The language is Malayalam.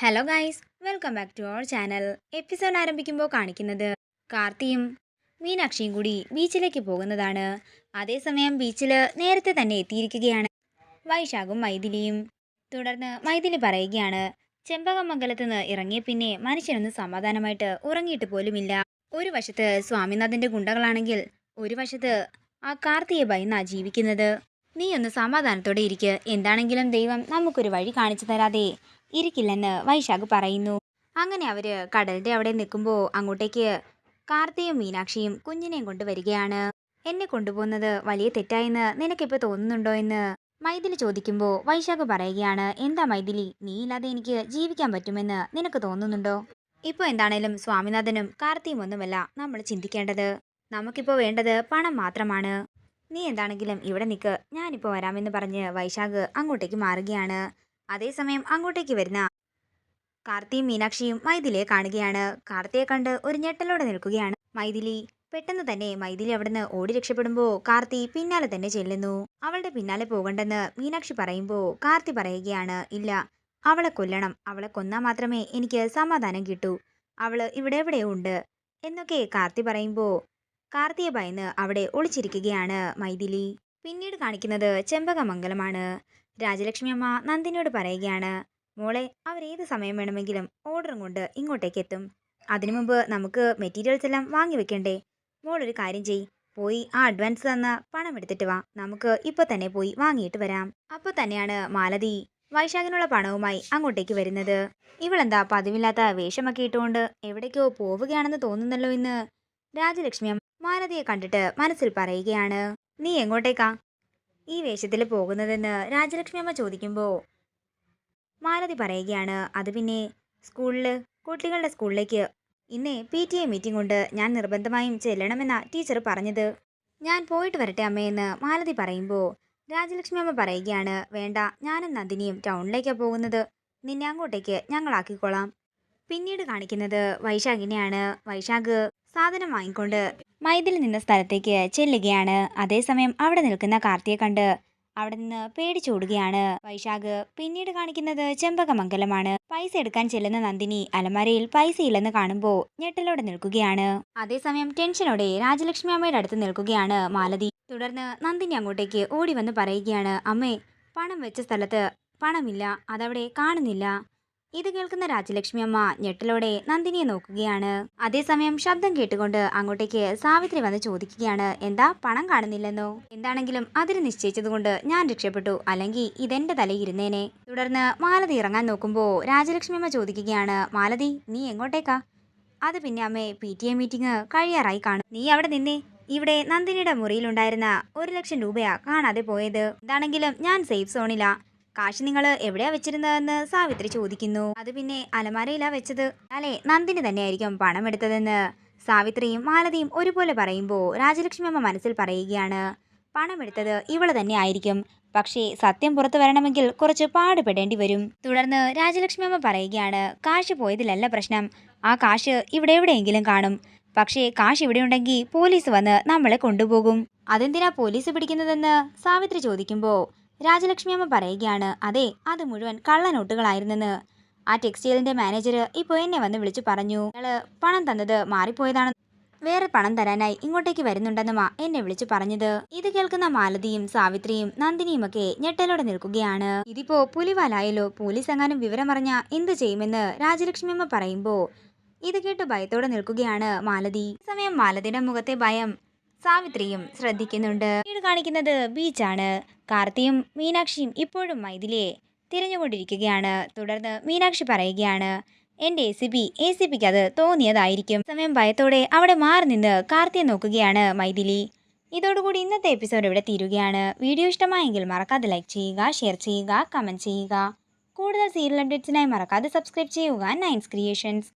Hello guys welcome back to our channel episode ആരംഭിക്കുമ്പോൾ കാണിക്കുന്നത് കാർത്തിയും മീനാക്ഷിയും കൂടി ബീച്ചിലേക്ക് പോകുന്നതാണ്. അതേസമയം ബീച്ചിൽ നേരത്തെ തന്നെ എത്തിയിരിക്കുകയാണ്. വൈശാഖും മൈഥിലിയും. തുടർന്ന് മൈഥിലി പറയുകയാണ് ചെമ്പകമംഗലത്ത് നിന്ന് ഇറങ്ങിയ പിന്നെ മനുഷ്യനൊന്ന് സമാധാനമായിട്ട് ഉറങ്ങിയിട്ട് പോലുമില്ല. ഒരു വശത്ത് സ്വാമിനാഥന്റെ ഗുണ്ടകളാണെങ്കിൽ ഒരു വശത്ത് ആ കാർത്തിയെ ഭയന്നാ ജീവിക്കുന്നത്. നീ ഒന്ന് സമാധാനത്തോടെ ഇരിക്കുക എന്താണെങ്കിലും ദൈവം നമുക്കൊരു വഴി കാണിച്ചു തരാതെ ഇരിക്കില്ലെന്ന് വൈശാഖ് പറയുന്നു. അങ്ങനെ അവർ കടലിന്റെ അവിടെ നിൽക്കുമ്പോൾ അങ്ങോട്ടേക്ക് കാർത്തിയും മീനാക്ഷിയും കുഞ്ഞിനെയും കൊണ്ട് വരികയാണ് എന്നെ കൊണ്ടുപോകുന്നത് വലിയ തെറ്റായെന്ന് നിനക്കിപ്പോൾ തോന്നുന്നുണ്ടോ എന്ന്? മൈഥിലി ചോദിക്കുമ്പോൾ വൈശാഖ് പറയുകയാണ് എന്താ മൈഥിലി? നീ ഇല്ലാതെ എനിക്ക് ജീവിക്കാൻ പറ്റുമെന്ന് നിനക്ക് തോന്നുന്നുണ്ടോ? ഇപ്പോൾ എന്താണേലും സ്വാമിനാഥനും കാർത്തിയും ഒന്നുമല്ല നമ്മൾ ചിന്തിക്കേണ്ടത്. നമുക്കിപ്പോൾ വേണ്ടത് പണം മാത്രമാണ്. നീ എന്താണെങ്കിലും ഇവിടെ നിൽക്ക് ഞാനിപ്പോൾ വരാമെന്ന് പറഞ്ഞ് വൈശാഖ് അങ്ങോട്ടേക്ക് മാറുകയാണ്. അതേസമയം അങ്ങോട്ടേക്ക് വരുന്ന. കാർത്തിയും മീനാക്ഷിയും മൈഥിലിയെ കാണുകയാണ്. കാർത്തിയെ കണ്ട് ഒരു ഞെട്ടലോടെ നിൽക്കുകയാണ് മൈഥിലി. പെട്ടെന്ന് തന്നെ മൈഥിലി അവിടുന്ന് ഓടി രക്ഷപ്പെടുമ്പോൾ കാർത്തി പിന്നാലെ തന്നെ ചെല്ലുന്നു. അവളുടെ പിന്നാലെ പോകണ്ടെന്ന് മീനാക്ഷി പറയുമ്പോൾ കാർത്തി പറയുകയാണ് ഇല്ല അവളെ കൊല്ലണം. അവളെ കൊന്നാൽ മാത്രമേ എനിക്ക് സമാധാനം കിട്ടൂ. അവൾ ഇവിടെ എവിടെയോ ഉണ്ട് എന്നൊക്കെ കാർത്തി പറയുമ്പോൾ കാർത്തിയെ ഭയന്ന് അവിടെ ഒളിച്ചിരിക്കുകയാണ് മൈഥിലി. പിന്നീട് കാണിക്കുന്നത് ചെമ്പകമംഗലമാണ്. രാജലക്ഷ്മി അമ്മ നന്ദിനിയോട് പറയുകയാണ് മോളെ അവരേത് സമയം വേണമെങ്കിലും ഓർഡറും കൊണ്ട് ഇങ്ങോട്ടേക്ക് എത്തും. അതിനു മുമ്പ് നമുക്ക് മെറ്റീരിയൽസ് എല്ലാം വാങ്ങി വെക്കണ്ടേ? മോൾ ഒരു കാര്യം ചെയ് പോയി ആ അഡ്വാൻസ് തന്ന പണം എടുത്തിട്ട് വാ. നമുക്ക് ഇപ്പോൾ തന്നെ പോയി വാങ്ങിയിട്ട് വരാം. അപ്പോൾ തന്നെയാണ് മാലതി വൈശാഖിനുള്ള പണവുമായി അങ്ങോട്ടേക്ക് വരുന്നത്. ഇവളെന്താ പതിവില്ലാത്ത വേഷമൊക്കെ ഇട്ടുകൊണ്ട് എവിടേക്കോ പോവുകയാണെന്ന് തോന്നുന്നല്ലോ ഇന്ന് രാജലക്ഷ്മി മാലതിയെ കണ്ടിട്ട് മനസ്സിൽ പറയുകയാണ് നീ എങ്ങോട്ടേക്കാ? ഈ വേഷത്തിൽ പോകുന്നതെന്ന് രാജലക്ഷ്മി അമ്മ ചോദിക്കുമ്പോൾ മാലതി പറയുകയാണ് അത് പിന്നെ സ്കൂളിൽ കുട്ടികളുടെ സ്കൂളിലേക്ക് ഇന്ന് പി ടി എ മീറ്റിംഗ് കൊണ്ട് ഞാൻ നിർബന്ധമായും ചെല്ലണമെന്ന ടീച്ചർ പറഞ്ഞത്. ഞാൻ പോയിട്ട് വരട്ടെ അമ്മയെന്ന് മാലതി പറയുമ്പോൾ രാജലക്ഷ്മി അമ്മ പറയുകയാണ് വേണ്ട ഞാനും നന്ദിനിയും ടൗണിലേക്കാണ് പോകുന്നത്. നിന്നെ അങ്ങോട്ടേക്ക് ഞങ്ങളാക്കിക്കോളാം. പിന്നീട് കാണിക്കുന്നത് വൈശാഖിനെയാണ്. വൈശാഖ് സാധനം വാങ്ങിക്കൊണ്ട് മൈതിൽ നിന്ന സ്ഥലത്തേക്ക് ചെല്ലുകയാണ്. അതേസമയം അവിടെ നിൽക്കുന്ന കാർത്തിയെ കണ്ട് അവിടെ നിന്ന് പേടിച്ചോടുകയാണ് വൈശാഖ് പിന്നീട് കാണിക്കുന്നത് ചെമ്പകമംഗലമാണ്. പൈസ എടുക്കാൻ ചെല്ലുന്ന നന്ദിനി അലമാരയിൽ പൈസ ഇല്ലെന്ന് കാണുമ്പോൾ ഞെട്ടലോടെ നിൽക്കുകയാണ്. അതേസമയം ടെൻഷനോടെ രാജലക്ഷ്മി അമ്മയുടെ അടുത്ത് നിൽക്കുകയാണ് മാലതി. തുടർന്ന് നന്ദിനി അങ്ങോട്ടേക്ക് ഓടി വന്ന് പറയുകയാണ് അമ്മേ പണം വെച്ച സ്ഥലത്ത് പണമില്ല. അതവിടെ കാണുന്നില്ല. ഇത് കേൾക്കുന്ന രാജലക്ഷ്മി അമ്മ ഞെട്ടലോടെ നന്ദിനിയെ നോക്കുകയാണ്. അതേസമയം ശബ്ദം കേട്ടുകൊണ്ട് അങ്ങോട്ടേക്ക് സാവിത്രി വന്ന് ചോദിക്കുകയാണ് എന്താ പണം കാണുന്നില്ലെന്നോ? എന്താണെങ്കിലും അതിന് നിശ്ചയിച്ചതുകൊണ്ട് ഞാൻ രക്ഷപ്പെട്ടു അല്ലെങ്കിൽ ഇതെന്റെ തലയിരുന്നേനെ തുടർന്ന് മാലതി ഇറങ്ങാൻ നോക്കുമ്പോൾ രാജലക്ഷ്മി അമ്മ ചോദിക്കുകയാണ് മാലതി നീ എങ്ങോട്ടേക്കാ? അത് പിന്നെ അമ്മേ പി ടി എ മീറ്റിംഗ് കഴിയാറായി കാണും. നീ അവിടെ നിന്നേ. ഇവിടെ നന്ദിനിയുടെ മുറിയിലുണ്ടായിരുന്ന ഒരു ലക്ഷം രൂപയാ കാണാതെ പോയത്. ഇതാണെങ്കിലും ഞാൻ സേഫ് സോണിലാ. കാശ് നിങ്ങൾ എവിടെയാ വെച്ചിരുന്നതെന്ന് സാവിത്രി ചോദിക്കുന്നു. അത് പിന്നെ അലമാരയിലാ വെച്ചത്. അല്ലെ നന്ദിനി തന്നെയായിരിക്കും പണം എടുത്തതെന്ന് സാവിത്രിയും മാലതിയും ഒരുപോലെ പറയുമ്പോൾ രാജലക്ഷ്മി അമ്മ മനസ്സിൽ പറയുകയാണ്. പണമെടുത്തത് ഇവൾ തന്നെ ആയിരിക്കും. പക്ഷേ സത്യം പുറത്തു വരണമെങ്കിൽ കുറച്ച് പാടുപെടേണ്ടി വരും. തുടർന്ന് രാജലക്ഷ്മി അമ്മ പറയുകയാണ് കാശ് പോയതിലല്ല പ്രശ്നം. ആ കാശ് ഇവിടെ എവിടെയെങ്കിലും കാണും. പക്ഷേ കാശ് ഇവിടെ ഉണ്ടെങ്കിൽ പോലീസ് വന്ന് നമ്മളെ കൊണ്ടുപോകും. അതെന്തിനാ പോലീസ് പിടിക്കുന്നതെന്ന് സാവിത്രി ചോദിക്കുമ്പോൾ രാജലക്ഷ്മി അമ്മ പറയുകയാണ് അതെ അത് മുഴുവൻ കള്ളനോട്ടുകളായിരുന്നെന്ന്. ആ ടെക്സ്റ്റൈലിന്റെ മാനേജർ ഇപ്പോൾ എന്നെ വന്ന് വിളിച്ചു പറഞ്ഞു ഞങ്ങൾ പണം തന്നത് മാറിപ്പോയതാണ് വേറെ പണം തരാനായി ഇങ്ങോട്ടേക്ക് വരുന്നുണ്ടെന്നുമാ എന്നെ വിളിച്ചു പറഞ്ഞത്. ഇത് കേൾക്കുന്ന മാലതിയും സാവിത്രിയും നന്ദിനിയും ഒക്കെ ഞെട്ടലോടെ നിൽക്കുകയാണ്. ഇതിപ്പോ പുലിവാലായാലോ പോലീസ് എങ്ങാനും വിവരമറിഞ്ഞ എന്ത് ചെയ്യുമെന്ന് രാജലക്ഷ്മി അമ്മ പറയുമ്പോ ഇത് കേട്ട് ഭയത്തോടെ നിൽക്കുകയാണ് മാലതി. സമയം മാലതിയുടെ മുഖത്തെ ഭയം സാവിത്രിയും ശ്രദ്ധിക്കുന്നുണ്ട്. വീട് കാണിക്കുന്നത് ബീച്ചാണ്. കാർത്തിയും മീനാക്ഷിയും ഇപ്പോഴും മൈഥിലിയെ തിരഞ്ഞുകൊണ്ടിരിക്കുകയാണ്. തുടർന്ന് മീനാക്ഷി പറയുകയാണ് എന്റെ A C P A C പിക്ക് അത് തോന്നിയതായിരിക്കും. സമയം ഭയത്തോടെ അവിടെ മാറി നിന്ന് കാർത്തിയെ നോക്കുകയാണ് മൈഥിലി. ഇതോടുകൂടി ഇന്നത്തെ എപ്പിസോഡ് ഇവിടെ തീരുകയാണ്. വീഡിയോ ഇഷ്ടമായെങ്കിൽ മറക്കാതെ ലൈക്ക് ചെയ്യുക ഷെയർ ചെയ്യുക കമന്റ് ചെയ്യുക. കൂടുതൽ സീരിയൽ അപ്ഡേറ്റ്സിനായി മറക്കാതെ സബ്സ്ക്രൈബ് ചെയ്യുക നയൻസ് ക്രിയേഷൻസ്